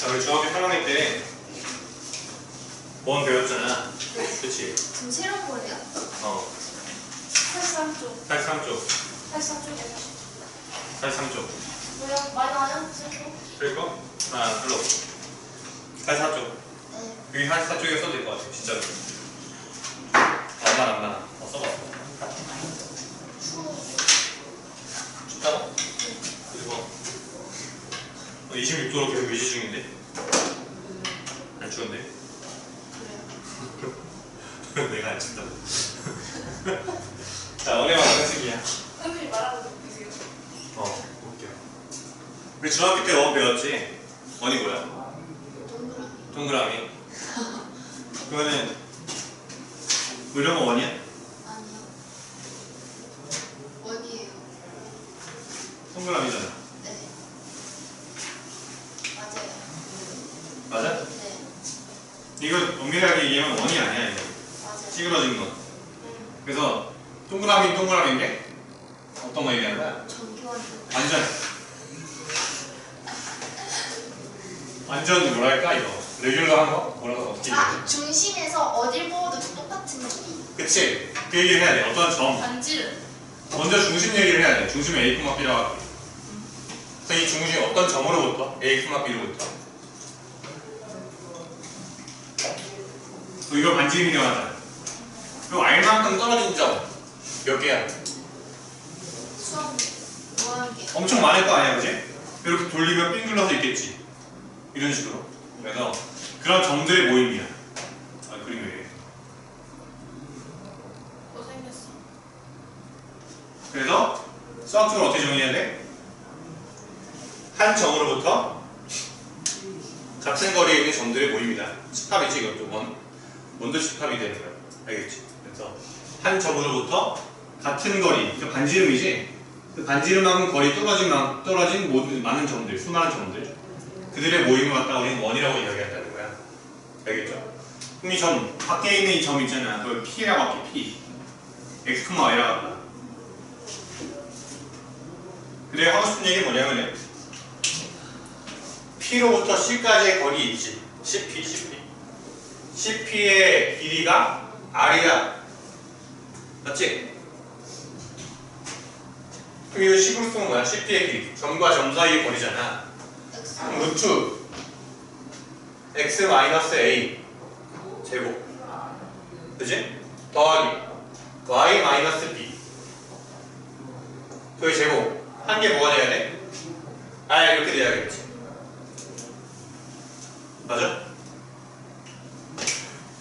자, 우리 중학교 3학년 때원 배웠잖아. 그치? 지금 새로운 거예요? 어, 83쪽 83쪽, 83쪽에 83쪽. 뭐요? 많이 나요? 새로? 그리고 하나, 둘러. 84쪽. 네 여기 84쪽에 써도 될 것 같아, 진짜로. 안 많아, 안 많아. 어, 써봐. 추워 춥다고? 그리고 어, 26도로 계속 유지 중인데? 안 추운데? 그래요 내가 안 춥다고. 자, 원래만 상식이야. 선생님이 말하는 거 보세요 어, 볼게요. 우리 중학교 때 원 배웠지? 원이 뭐야? 동그라미 동그라미. 그거는 뭐 이런 거 원이야? 아니요 원이에요 동그라미잖아. 네 맞아요 맞아? 네 이거 엄밀하게 얘기하면 원이 아니야, 이거. 맞아요 찌그러진 거. 음, 그래서 동그라미 동그라미인데 어떤 거 얘기하는 거야? 전기완 완전 완전 뭐랄까 이거 레귤러한 거? 뭐라고 어떻게? 아 중심에서 어딜 보어도 똑같은 느낌 그치? 그 얘기를 해야 돼 어떤 점 반지름 먼저 중심 얘기를 해야 돼 중심에 A, B라고 하고 그래서 이 중심 어떤 점으로부터? A, B로부터 또 이걸 반지름이라고 하잖아 그럼 R만큼 떨어진 점 몇 개야? 수학 뭐하게 엄청 많을 거 아니야 그지? 이렇게 돌리면 삥 둘러서 있겠지 이런 식으로 그래서 그런 점들의 모임이야 아 그림이 왜 못생겼어 그래서 수학적으로 어떻게 정의해야 돼? 한 점으로부터 같은 거리에 있는 점들의 모임이다. 집합이지 이것도 원. 원도 집합이 되는 거야. 알겠지? 그래서 한 점으로부터 같은 거리, 그 반지름이지? 그 반지름만큼 거리 떨어진 만 떨어진 모든 많은 점들, 수많은 점들 그들의 모임을 갖다 우리는 원이라고 이야기한다는 거야. 알겠죠? 그럼 이 점, 밖에 있는 이 점 있잖아. 그걸 P라고 할게, P. X, Y라고 할게. 그래 하고 싶은 얘기 뭐냐면은 P로부터 C까지의 거리 있지 CP, CP CP의 길이가 R이야 맞지? 그럼 이거 식으로 쓰면 뭐야? CP의 길이 점과 점 사이의 거리잖아 루트 X 마이너스 A 제곱. 그지? 더하기 Y 마이너스 B. 그의 제곱. 한 개 뭐가 돼야 돼? 아 이렇게 돼야겠지. 맞아?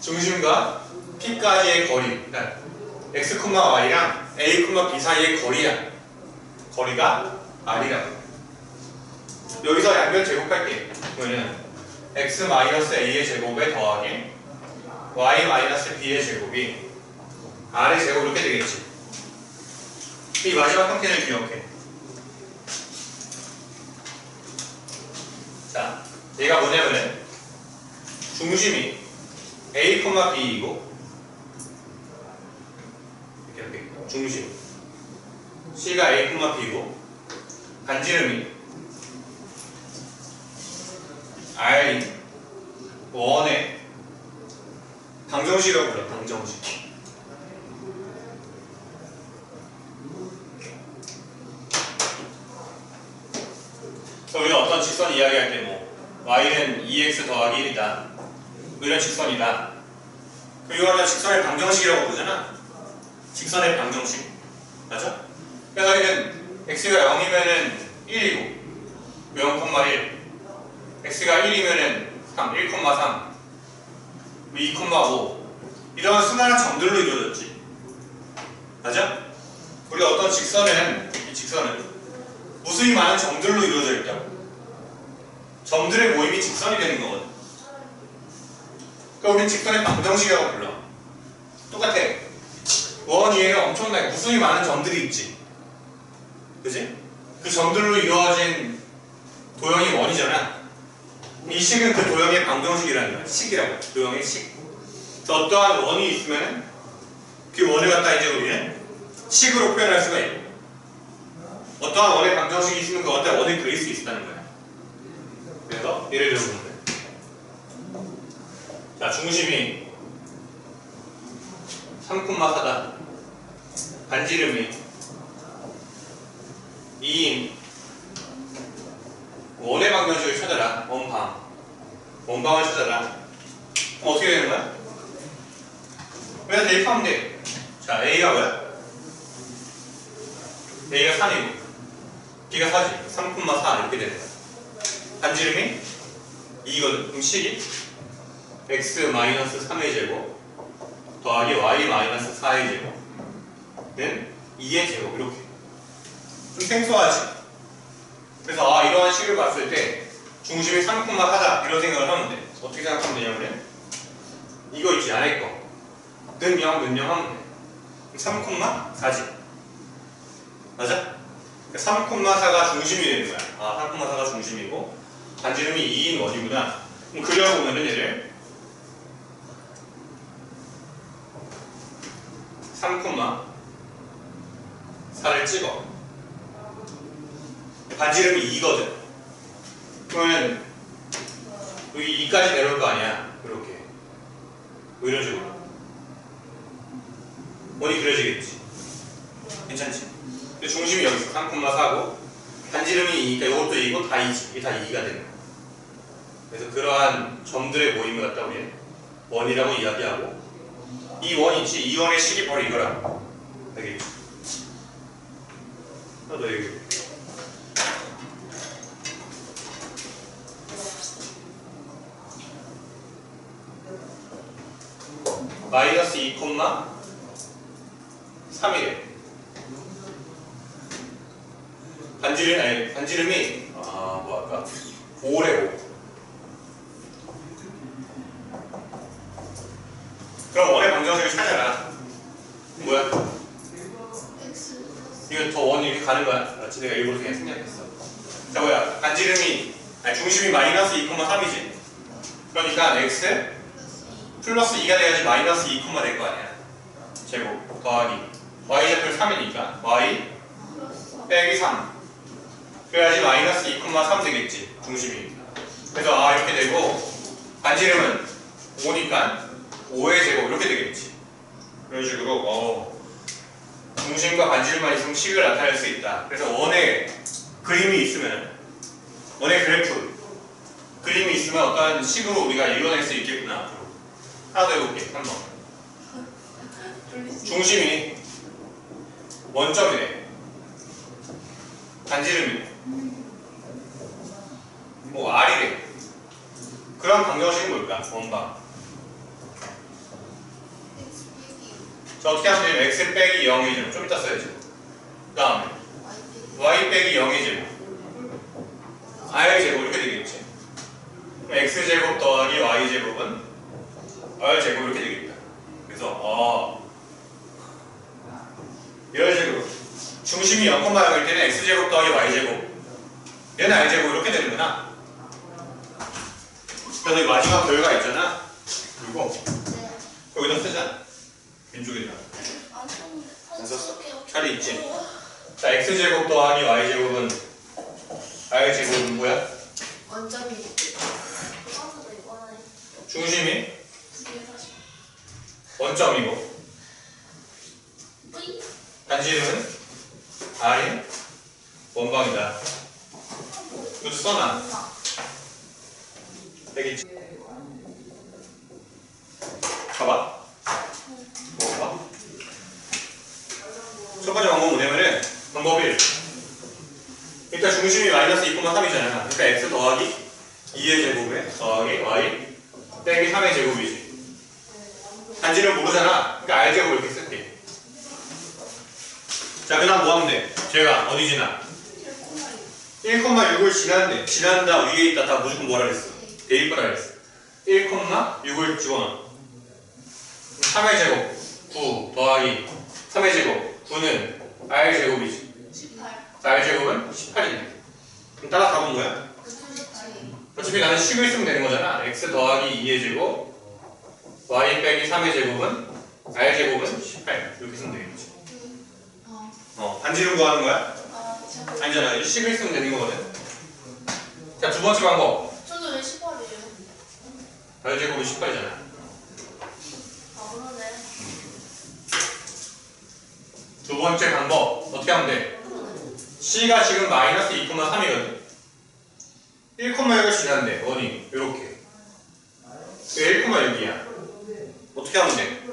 중심과 P까지의 거리. 그러니까 X, Y랑 A, B 사이의 거리야. 거리가 R이라고 여기서 양변 제곱할게. 그러면 X 마이너스 A의 제곱에 더하기 Y 마이너스 B의 제곱이 R의 제곱 이렇게 되겠지. 이 마지막 형태를 기억해. 자, 얘가 뭐냐면은 중심이 A, B이고 이렇게 이렇게. 중심. C가 A, B고 반지름이 R인 원의 방정식이라고 불러 방정식. 우리가 어떤 직선 이야기할 때 뭐 y는 2x 더하기 1이다. 뭐 이런 직선이다. 그 이거는 직선의 방정식이라고 부르잖아. 직선의 방정식. 맞아? 그래서 여기는 x가 0이면은 1이고 0,1 x가 1이면은 3, 1,3 2,5 이런 수많은 점들로 이루어졌지 맞아? 우리가 어떤 직선에는 이 직선은 무수히 많은 점들로 이루어져 있다고. 점들의 모임이 직선이 되는 거거든. 그러니까 우리 직선의 방정식이라고 불러. 똑같아. 원 위에는 엄청나게 무수히 많은 점들이 있지. 그지? 그 점들로 이루어진 도형이 원이잖아. 이 식은 그 도형의 방정식이라는 거야. 식이라고. 도형의 식. 그래서 어떠한 원이 있으면 그 원을 갖다 이제 우리는 식으로 표현할 수가 있고 어떠한 원의 방정식이 있으면 그 어떤 원을 그릴 수 있다는 거야. 그래서 예를 들어 보면 자, 중심이 3콤마사다. 반지름이 2인 원의 방정식을 찾아라. 원방. 원방을 찾아라. 그럼 어떻게 되는 거야? 그냥 대입하면 돼. 자, A가 뭐야? A가 3이고 B가 4지. 3,4 이렇게 되는 거야. 반지름이 2거든. 그럼 식이 x 3의 제곱 더하기 y 4의 제곱는 2의 제곱 이렇게 좀 생소하지? 그래서 아 이러한 식을 봤을 때 중심이 3,4다 이런 생각을 하면 돼. 어떻게 생각하면 되냐면 이거 있지 안에 거는 0, 는 0 하면 돼. 3,4지. 맞아? 3,4가 중심이 되는 거야. 아 3,4가 중심이고 반지름이 2인 원이구나. 그럼 그려보면은 얘를 3,4를 찍어. 반지름이 2거든. 그러면 여기 2까지 내려올 거 아니야. 이렇게. 뭐 이런 식으로. 원이 그려지겠지. 괜찮지? 근데 중심이 여기 있어. 3,4고 반지름이 2니까 이것도 2고 다 2지. 이게 다 2가 되는 거야. 그래서 그러한 점들의 모임을 갖다 우리는 원이라고 이야기하고 이 원이지 이 원의 식이 바로 이거라 알겠지? 하나 더 얘기 마이너스 2, 3이래 반지름 아니 반지름이 아뭐 아까 5래 5 그럼 원의 방정식을 찾아라. 뭐야? 이거 더 원이 이렇게 가는 거야? 알았지? 내가 일부러 그냥 생략했어. 자 뭐야? 반지름이 아니 중심이 마이너스 2,3이지. 그러니까 x 플러스 2 플러스 2가 돼야지 마이너스 2, 될거 아니야. 제곱 더하기 y 제곱 3이니까 y 3 빼기 3. 그래야지 마이너스 2,3 되겠지. 중심이. 그래서 아 이렇게 되고 반지름은 5니까 5의 제곱 이렇게 되겠지. 이런 식으로 어, 중심과 반지름만 있으면 식을 나타낼 수 있다. 그래서 원의 그림이 있으면 원의 그래프 그림이 있으면 어떤 식으로 우리가 읽어낼 수 있겠구나. 하나 더 해볼게. 한번. 중심이 원점이네. 반지름이네. 뭐 R이래. 그런 방정식이 뭘까? 원방. 자 어떻게 하면 돼요? x 빼기 0의 제곱. 좀 이따 써야지. 그 다음에 Y 빼기 y 빼기 0의 제곱. r의 제곱 이렇게 되겠지. 그럼 x 제곱 더하기 y 제곱은 r 제곱 이렇게 되겠다. 그래서 어 이런 식으로 중심이 0,0일 때는 x 제곱 더하기 y 제곱 얘는 r 제곱 이렇게 되는구나. 그래서 이 마지막 결과 있잖아. 그리고 네. 거기다 쓰자. 왼쪽에다. 안 썼는데 안 썼어? 자리 있지? 자 x 제곱 더하기 y 제곱은 r 제곱은 뭐야? 원점이 이번에 중심이 원점이고 V 단지름은 r이 원방이다. 이것도 써놔. 되겠지? 봐봐. 뭐 봐? 첫 번째 방법은 뭐냐면은 방법 1. 일단 중심이 마이너스 2,3이잖아. 그러니까 x 더하기 2의 제곱에 더하기 y 빼기 3의 제곱이지. 단지를 모르잖아. 그러니까 r 제곱 이렇게 쓸게. 자, 그 다음 뭐 하면 돼? 제가 어디 지나? 1,6을 지났는데 지난다 위에 있다 다 무조건 뭐라 그랬어? 대입하라 그랬어. 1,6을 집어넣어. 3의 제곱 9 더하기 3의 제곱 9는 r 제곱이지. 18 r 제곱은 18이네. 그럼 따라 답은 뭐야? 98 어차피 나는 식을 쓰면 되는 거잖아. x 더하기 2의 제곱 y 빼기 3의 제곱은 r 제곱은 18 이렇게 쓰면 되겠지. 어, 어 반지름 구하는 거야? 아, 아니잖아. 식을 쓰면 되는 거거든. 자 두 번째 방법. 저도 왜 18이에요? 어? r 제곱이 18이잖아. 아 그러네. 두 번째 방법. 어떻게 하면 돼? C가 지금 마이너스 2,3이거든. 1,6이 지난데 어디? 요렇게. 1,6이야. 어떻게 하면 돼?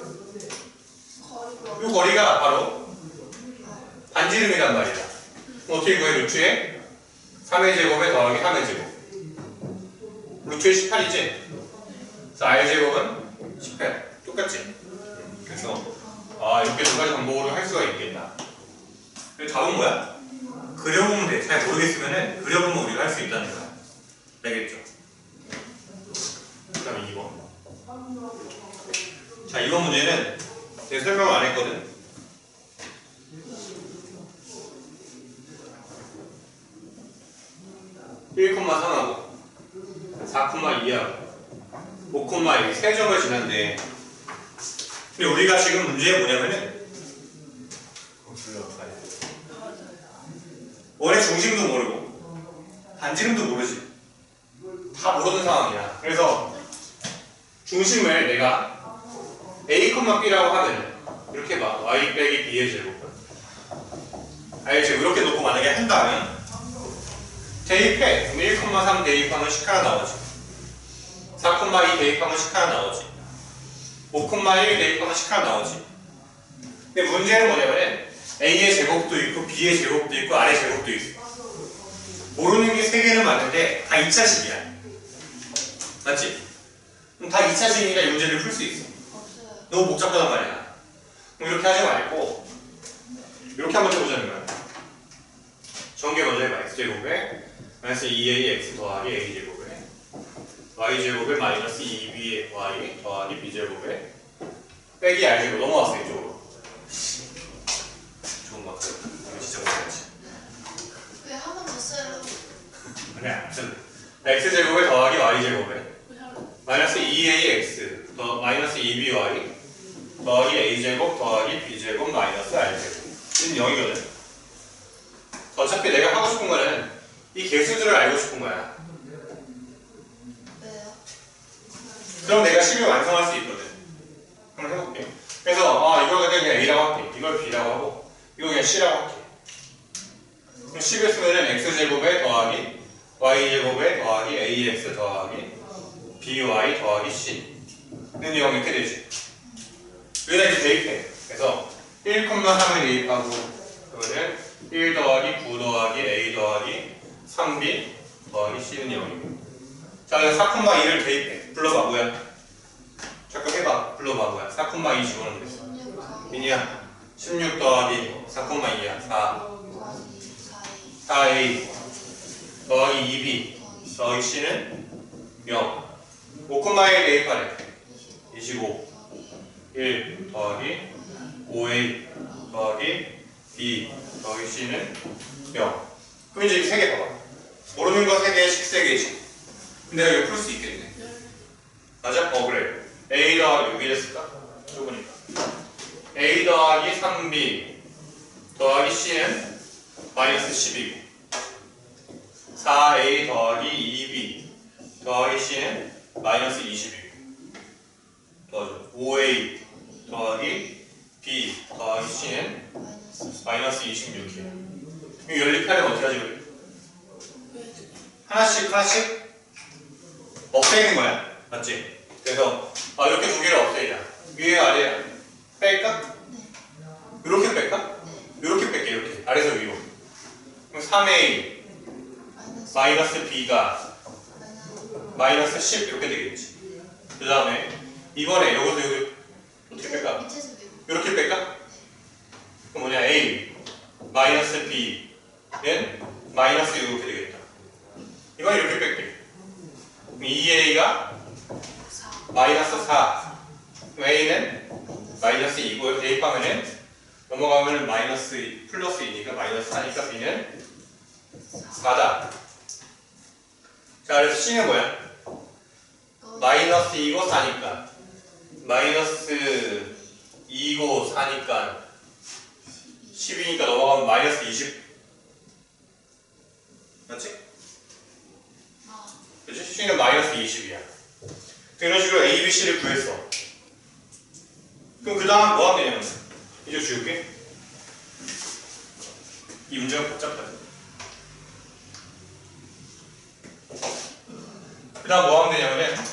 이 거리가 바로 반지름이란 그럼 어떻게 구해 루트에 3의 제곱에 더하기 3의 제곱 루트에 18이지? 그래서 제곱은 18 똑같지? 그래서 아 이렇게 두 가지 방법으로 할 수가 있겠다 답은 뭐야? 그려보면 돼. 잘 모르겠으면은 그려보면 우리가 할 수 있다는 거야. 알겠죠? 그 다음에 2번. 자, 이번 문제는 제가 설명을 안 했거든. (1, 3하고 4, 2하고 5, 2, 세 점을 지났는데 근데 우리가 지금 문제에 뭐냐면은. 원의 중심도 모르고 반지름도 모르지 다 모르는 상황이야 그래서 중심을 내가 a, b라고 하면 이렇게 봐 y 빼기 b의 제곱 알지? 이렇게 놓고 만약에 한다면 대입해 그럼 1,3 대입하면 10 하나 나오지 4,2 대입하면 10 하나 나오지 5,1 대입하면 10 하나 나오지 근데 문제는 뭐냐면은 A의 제곱도 있고 B의 제곱도 있고 R의 제곱도 있어. 모르는 게세 개는 맞는데 다 2차식이야. 맞지? 그럼 다 2차식이니까 이 문제를 풀 수 있어. 너무 복잡하단 말이야. 그럼 이렇게 하지 말고 이렇게 한번 해보자는 거야. 전개 먼저 해봐. x제곱에 마이너스 2ax 더하기 a제곱에 y제곱에 마이너스 2by 더하기 b제곱에 빼기 r제곱 넘어왔어 이쪽으로. 좋은 것 같아요. 이거 진짜 못하지. 왜한번더 써요? 그래, absol. x제곱에 더하기 y제곱에 왜 하루? 마이너스 2ax 더 마이너스 2by 더하기 a제곱 더하기 b제곱 마이너스 r제곱. 이는 0이거든. 어차피 내가 하고 싶은 거는 이 개수들을 알고 싶은 거야? 그럼 내가 식을 완성할 수 있거든. 한번 해볼게. 그래서 아 이걸 그냥 a라고 할게. 이걸 b라고 하고 이거 그냥 c라고 할게. 그럼 식을 쓰면은 x제곱에 더하기 y제곱에 더하기 ax 더하기 by 더하기 c 는 0 이렇게 되지 여기다 이제 대입해. 그래서 1,3을 대입하고 그거는 1 더하기 9 더하기 a 더하기 3b 더하기 c는 0이고 자 그래서 4,2를 대입해. 불러봐 뭐야? 잠깐 해봐. 불러봐 뭐야? 4,2 집어넣으면 됐어 16 더하기 민이야 16 더하기 4,2야 4 더하기 4A 4a 더하기 2b 더하기 c는 0 5,1 대입하래. 20 25 1 더하기 5a 더하기 b 더하기 c는 0 그럼 이제 세 개 봐봐. 모르는 거 3개씩 3개씩 근데 이거 풀수 있겠네. 맞아? 어 그래. A 더하기 6이 됐을까? 좁으니까. A 더하기 3b 더하기 c는 마이너스 10이고. 4a 더하기 2b 더하기 c는 마이너스 20이고. 더하죠 5a 더하기 b 더하기 c는 마이너스 마이너스 26이에요 그럼 연립하려면 어떻게 하지 그래? 하나씩 하나씩 없애는 거야 맞지? 그래서 아 이렇게 두 개를 없애자 위에 아래 뺄까? 이렇게 뺄까? 이렇게 뺄게 이렇게 아래에서 위로 그럼 3a 마이너스 b가 마이너스 10 이렇게 되겠지 그 다음에 이번에 여기서 여기 어떻게 뺄까? 이렇게 뺄까? 그럼 뭐냐? A 마이너스 b는 마이너스 이렇게 되겠다. 이건 이렇게 뺄게. 그럼 2a가 4 마이너스 4 그럼 a는 마이너스 2고 대입하면은 넘어가면 마이너스 2, 플러스 2니까 마이너스 4니까 b는 4다. 자 그래서 c는 뭐야? 마이너스 2고 4니까 마이너스 2고 4니까 10이니까 넘어가면 마이너스 20 맞지? 아 그치? C는 마이너스 20이야 이런 식으로 A, B, C를 구했어 그럼 그 다음 뭐 하면 되냐면 이제 지울게 이 문제가 복잡하죠. 그 다음 뭐 하면 되냐면은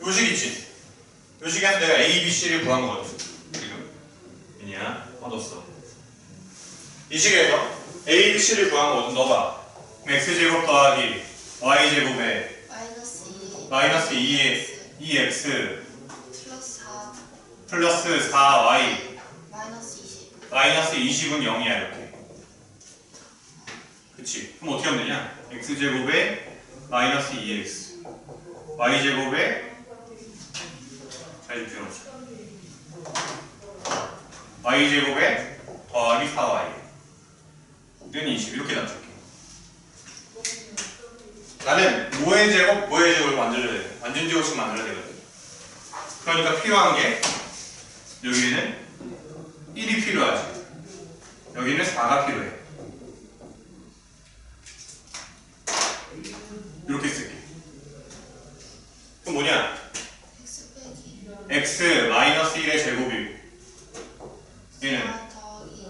요식 있지? 요식에서 내가 A, B, C를 구한 거거든. 지금. 이냐? 얻었어. 이 식에서 A, B, C를 구한 거거든. 넣어봐. 그럼 X제곱 더하기 Y제곱에 마이너스 2 마이너스 2 2X 플러스 4 플러스 4Y 마이너스 20 마이너스 20은 0이야 이렇게 그치 그럼 어떻게 하면 되냐 x제곱에 마이너스 2x y제곱에 잘 적어놓자 y제곱에 더하기 4y 는 20 이렇게 놔둘게 나는 뭐의 제곱 뭐의 제곱을 만들어야 돼 완전 제곱씩 만들어야 되거든 그러니까 필요한 게 여기에는 1이 필요하지. 여기는 4가 필요해. 이렇게 쓸게. 그럼 뭐냐? x 빼기 x 마이너스 1의 제곱이고 얘는 4 더하기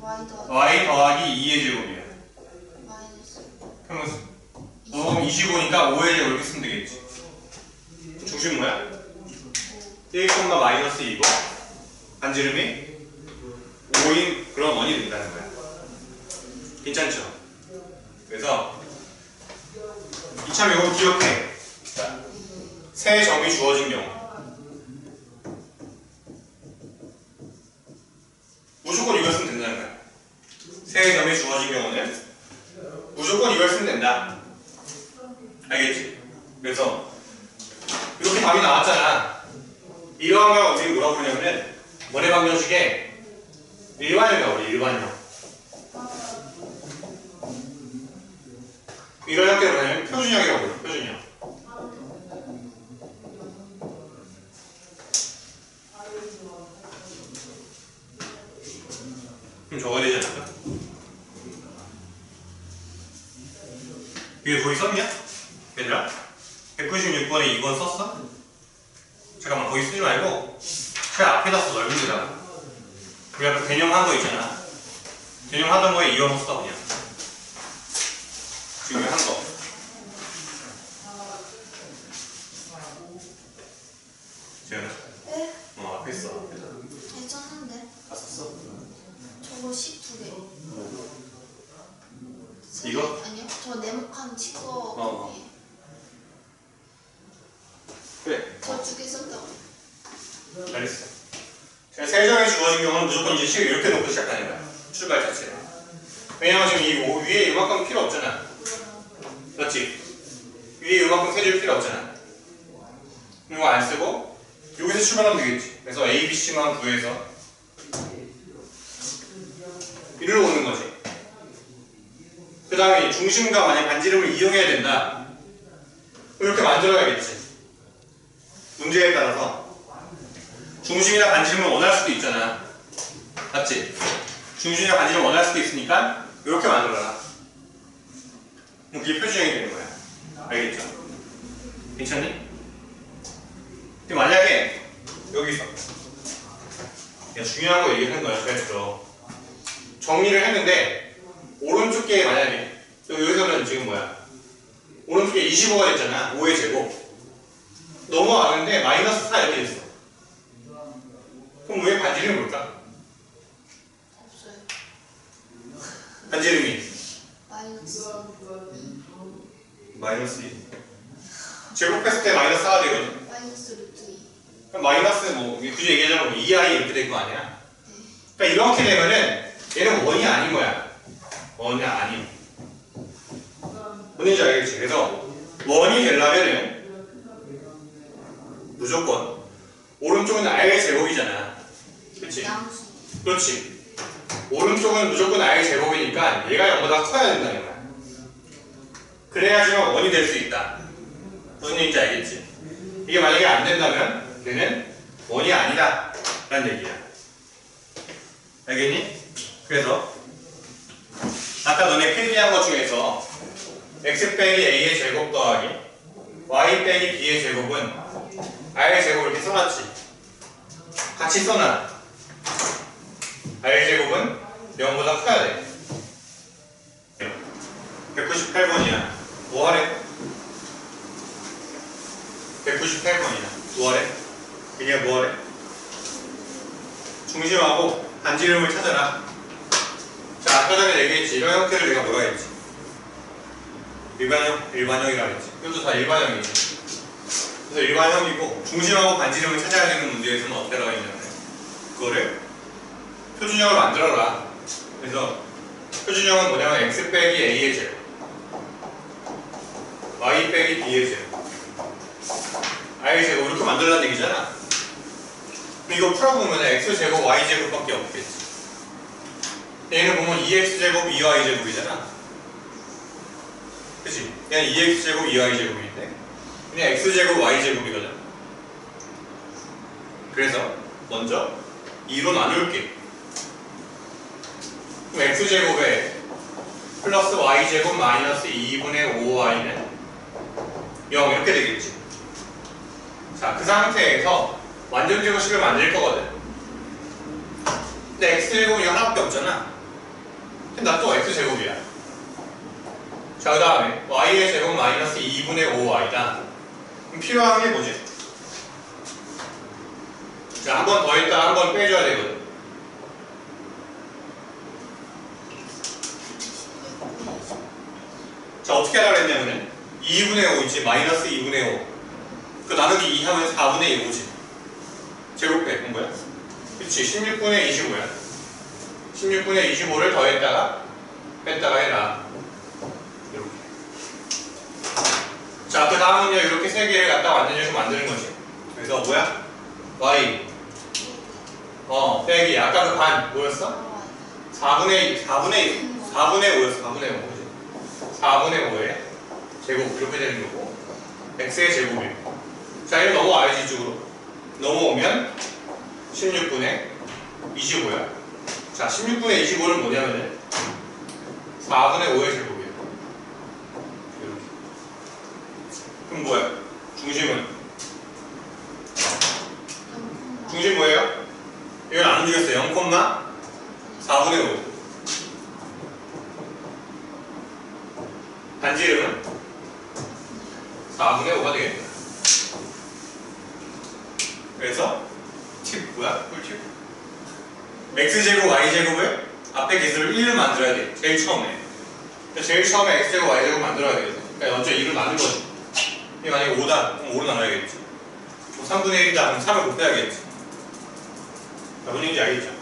y 더하기 y 더하기 2의 제곱이야. 마이너스 그러면 너 25니까 5의 제곱 이렇게 쓰면 되겠지. 중심 뭐야? 1, 마이너스 2고 반지름이 5인 그런 원이 된다는 거야. 괜찮죠? 그래서 이참 이거 기억해. 자, 세 점이 주어진 경우 무조건 이걸 쓰면 된다는 거야. 세 점이 주어진 경우는 무조건 이걸 쓰면 된다. 알겠지? 그래서 이렇게 답이 나왔잖아. 이러한 걸 우리 뭐라고 부르냐면은 원의 방정식의 일반형이야 우리 일반형. 이런 형태를 뭐냐면 표준형이라고 불러 표준형. 그럼 적어야 되지 않을까? 이게 거기 썼냐? 얘들아? 196번에 2번 썼어? 잠깐만 거기 쓰지 말고 제 앞에다 써 넓은 데다가 우리 아까 개념 한 거 있잖아 개념 하던 거에 2번 써 그냥 지금 한 거. 지현아 네? 어 앞에 있어 앞에다 괜찮은데 다 썼어? 저거 12개 이거? 아니요 저 네모칸 치거 어. 거기 그래 저두 개 썼다고 잘했어 제가 세 점이 주어진 경우는 무조건 이제 식을 이렇게 놓고 시작하는 거야 출발 자체를 왜냐면 지금 이 오- 위에 이만큼 필요 없잖아. 맞지? 위에 이만큼 세줄 필요 없잖아. 이거 안 쓰고 여기서 출발하면 되겠지. 그래서 A, B, C만 구해서 이리로 오는 거지. 그 다음에 중심과 만약 반지름을 이용해야 된다. 이렇게 만들어야겠지. 문제에 따라서 중심이나 반지름을 원할 수도 있잖아. 맞지? 중심이나 반지름을 원할 수도 있으니까 이렇게 만들어라. 그럼 그게 표준형이 되는 거야. 알겠죠? 괜찮니? 근데 만약에 여기서 야, 중요한 거 얘기하는 거야. 그래서 정리를 했는데 오른쪽 게 만약에 여기서는 지금 뭐야? 오른쪽 게 25가 됐잖아. 5의 제곱. 넘어가는데 마이너스 4 이렇게 됐어. 그럼 왜 반지름이 뭘까? 없어요. 반지름이? 마이너스. 마이너스 2 제곱했을 때 마이너스 4가 되거든. 마이너스 루트 2 그럼 마이너스 뭐 굳이 얘기하자면 2i 이렇게 될 거 아니야? 네. 그러니까 이렇게 되면은 얘는 원이 아닌 거야. 원이 아님 뭔지 알겠지? 그래서 원이 되려면은 무조건 오른쪽은 r의 제곱이잖아 그렇지. 오른쪽은 무조건 아예 제곱이니까 얘가 0보다 커야 된다는 거야. 그래야지만 원이 될 수 있다. 무슨 얘기인지 알겠지? 이게 만약에 안 된다면 걔는 원이 아니다. 라는 얘기야. 알겠니? 그래서 아까 너네 필기한 것 중에서 x 빼기 a의 제곱 더하기 y 빼기 b의 제곱은 r의 제곱 이렇게 써놨지? 같이 써놔. R제곱은 0보다 커야 돼. 198번이야. 뭐하래? 198번이야. 뭐하래? 그냥 뭐하래? 중심하고 반지 이름을 찾아라. 자, 아까 전에 얘기했지. 이런 형태를 내가 뭐라 했지? 일반형, 일반형이라 했지. 이것도 다 일반형이지. 그래서 일반형이고 중심하고 반지 이름을 찾아야 되는 문제에서는 어떻게 나가 있냐면 그거를 표준형을 만들어라. 그래서 표준형은 뭐냐면 x 빼기 a의 제곱 y 빼기 b의 제곱 i의 제곱 이렇게 만들라는 얘기잖아. 근데 이거 풀어보면 x 제곱 y 제곱밖에 없겠지. 얘는 보면 2x 제곱 2y 제곱이잖아. 그치? 그냥 2x 제곱 2y 제곱인데 그냥 x 제곱 y 제곱이거든. 그래서 먼저 2로 나눌게. 그럼 x 제곱에 플러스 y 제곱 마이너스 2분의 5y는 0 이렇게 되겠지. 자, 그 상태에서 완전 제곱식을 만들 거거든. 근데 x 제곱이 하나밖에 없잖아. 근데 나또 x 제곱이야. 자, 그 다음에 y의 제곱 마이너스 2분의 5y다. 그럼 필요한 게 뭐지? 자, 한 번더 했다 한 번 빼줘야 되거든. 자, 어떻게 하라 그랬냐면은 2분의 5 있지, 마이너스 2분의 5. 그 나누기 2 하면 4분의 1 5지. 제곱해, 본 거야? 그치, 16분의 25야. 16분의 25를 더했다가 뺐다가 해라. 이렇게. 자, 그 다음은요, 이렇게 세 개를 갖다 완전히 만드는 거지. 그래서 뭐야? y. 어, 빼기. 아까 그 반, 뭐였어? 4분의 4분의 4분의 5였어. 4분의 5. 그지? 4분의 5에 제곱 이렇게 되는 거고 x의 제곱이고 자 이거 넘어와야지 이쪽으로 넘어오면 16분의 25야 자 16분의 25는 뭐냐면은 4분의 5의 제곱이에요 그럼 뭐야? 중심은? 중심 뭐예요? 이건 안 움직였어요 0, 4분의 5 반지 이름은 4분의 5가 되겠다. 그래서 팁 뭐야? 꿀팁? x제곱 y제곱을 앞에 개수를 1로 만들어야 돼. 제일 처음에. 제일 처음에 x제곱 y제곱 만들어야 되겠어. 그러니까 먼저 2로 나눈 거지. 이게 만약에 5다. 그럼 5로 나눠야겠지. 뭐 3분의 1이다. 그럼 3을 곱해야겠지. 자, 무슨 얘기인지 알겠죠?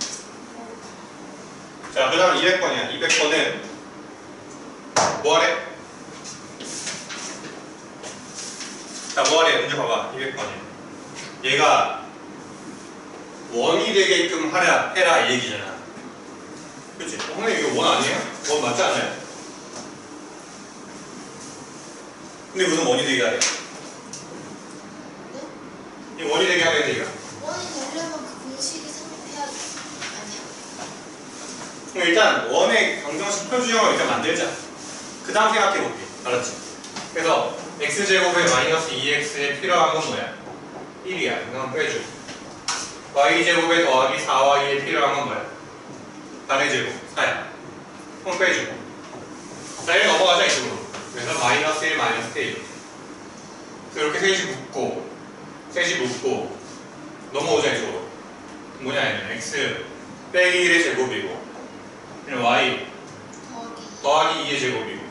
자, 그 다음 200번이야. 200번은 뭐 하래? 자, 뭐하래? 봐봐. 200번이야. 얘가 원이 되게끔 하라, 해라 이 얘기잖아. 그치? 어, 선생님 이거 원 아니에요? 원 맞지 않아요? 근데 무슨 원이 되게 하래? 이 원이 되게 하는 얘기가. 원이 되려면 그 공식이 성립해야지. 아니야? 그럼 일단 원의 방정식 표준형을 일단 만들자. 그 다음 생각해볼게. 알았지? 그래서 x제곱에 마이너스 2x에 필요한 건 뭐야? 1이야. 이건 빼줘. y제곱에 더하기 4y에 필요한 건 뭐야? 반의 제곱 4야. 그럼 빼주고. 자, 이리 넘어가자 이쪽으로. 그래서 마이너스 1, 마이너스 k 이렇게. 그래서 이렇게 셋이 묶고 셋이 묶고 넘어오자 이쪽으로. 뭐냐 얘는 x 빼기 1의 제곱이고 y 더하기 2의 제곱이고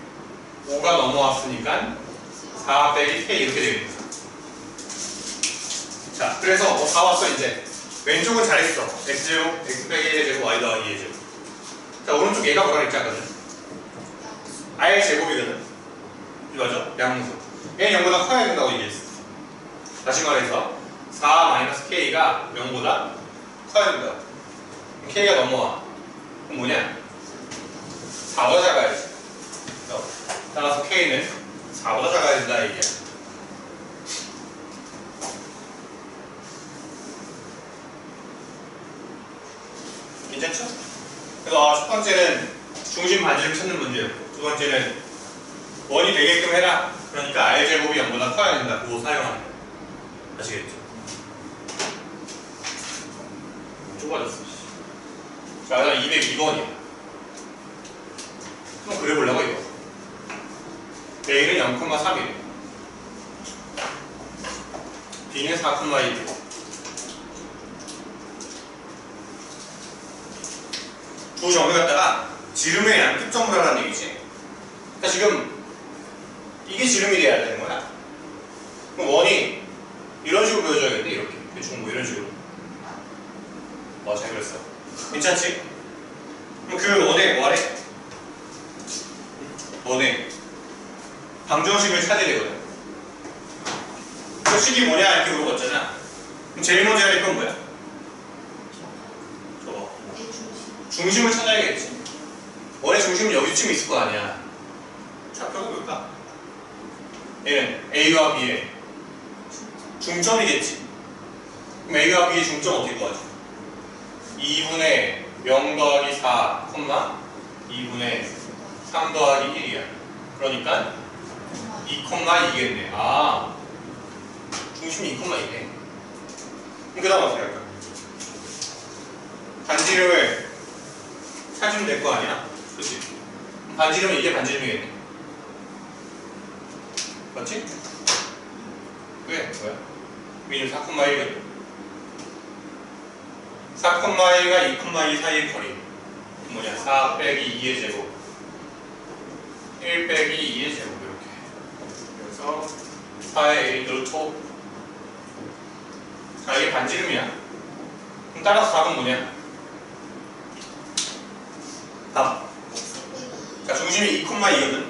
5가 넘어왔으니까 4 빼기 k 이렇게 되겠다. 자, 그래서 뭐다 왔어 이제. 왼쪽은 잘했어. x제곱, x 빼기 1의 제곱, y 더하기 2의 제곱. 자, 오른쪽 얘가 뭐라 그랬지 i의 제곱이거든. 이거죠? 양수. 얘는 0보다 커야 된다고 얘기했어. 다시 말해서 4 마이너스 k가 0보다 커야 된다. k가 넘어와. 그럼 뭐냐? 4보다 작아야지. 따라서 k는 4보다 작아야 된다 얘기야. 괜찮죠? 그래서 첫 번째는 중심 반지름 찾는 문제였고 두 번째는 원이 되게끔 해라. 그러니까 r 제곱이 0보다 커야 된다. 그거 사용하는 거. 아시겠죠? 좁아졌어. 씨. 자, 그다음 202번이야. 한번 그려보려고 이거. A는 0,3이래. B는 4,2. 두 점을 갖다가 지름의 양특점을 하라는 얘기지. 그러니까 지금 이게 지름이 돼야 되는 거야. 그럼 원이 이런 식으로 보여줘야겠네. 이렇게. 대충 뭐 이런 식으로. 어, 잘 그렸어. 괜찮지? 그럼 그 원의 원에 원의 방정식을 찾아야 되거든. 그 식이 뭐냐 이렇게 물어봤잖아. 그럼 제일 먼저 해야 될 건 뭐야? 저거. 중심을 찾아야겠지. 원의 중심은 여기쯤 있을 거 아니야. 좌표가 뭘까? 얘는 A와 B의 중점이겠지. 그럼 A와 B의 중점 어떻게 구하지? 2분의 0 더하기 4, 콤마 2분의 3 더하기 1이야. 그러니까 2, 2겠네. 아, 중심이 2, 2네. 그럼 그 다음 어떻게 할까? 반지름을 찾으면 될 거 아니야? 그치? 반지름은 이게 반지름이겠네. 맞지? 그게 뭐야? 미는 4,1거든. 4,1과 2,2 사이의 거리. 뭐냐? 4 빼기 2의 제곱. 1 빼기 2의 제곱. A부터 4의 A로 초. 자, 이게 반지름이야. 그럼 따라서 답은 뭐냐? 답. 자, 중심이 2,2거든.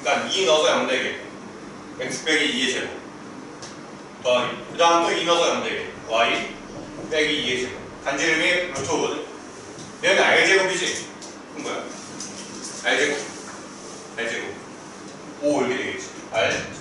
그러니까 2 넣어서 양대게. 네 x 빼기 2의 제곱. 더하기. 그 다음 또 2 넣어서 양대게. 네 y 빼기 2의 제곱. 반지름이 루트 5거든 여기 r제곱이지. 그럼 뭐야? r제곱. r제곱. 5 이렇게 되겠지. r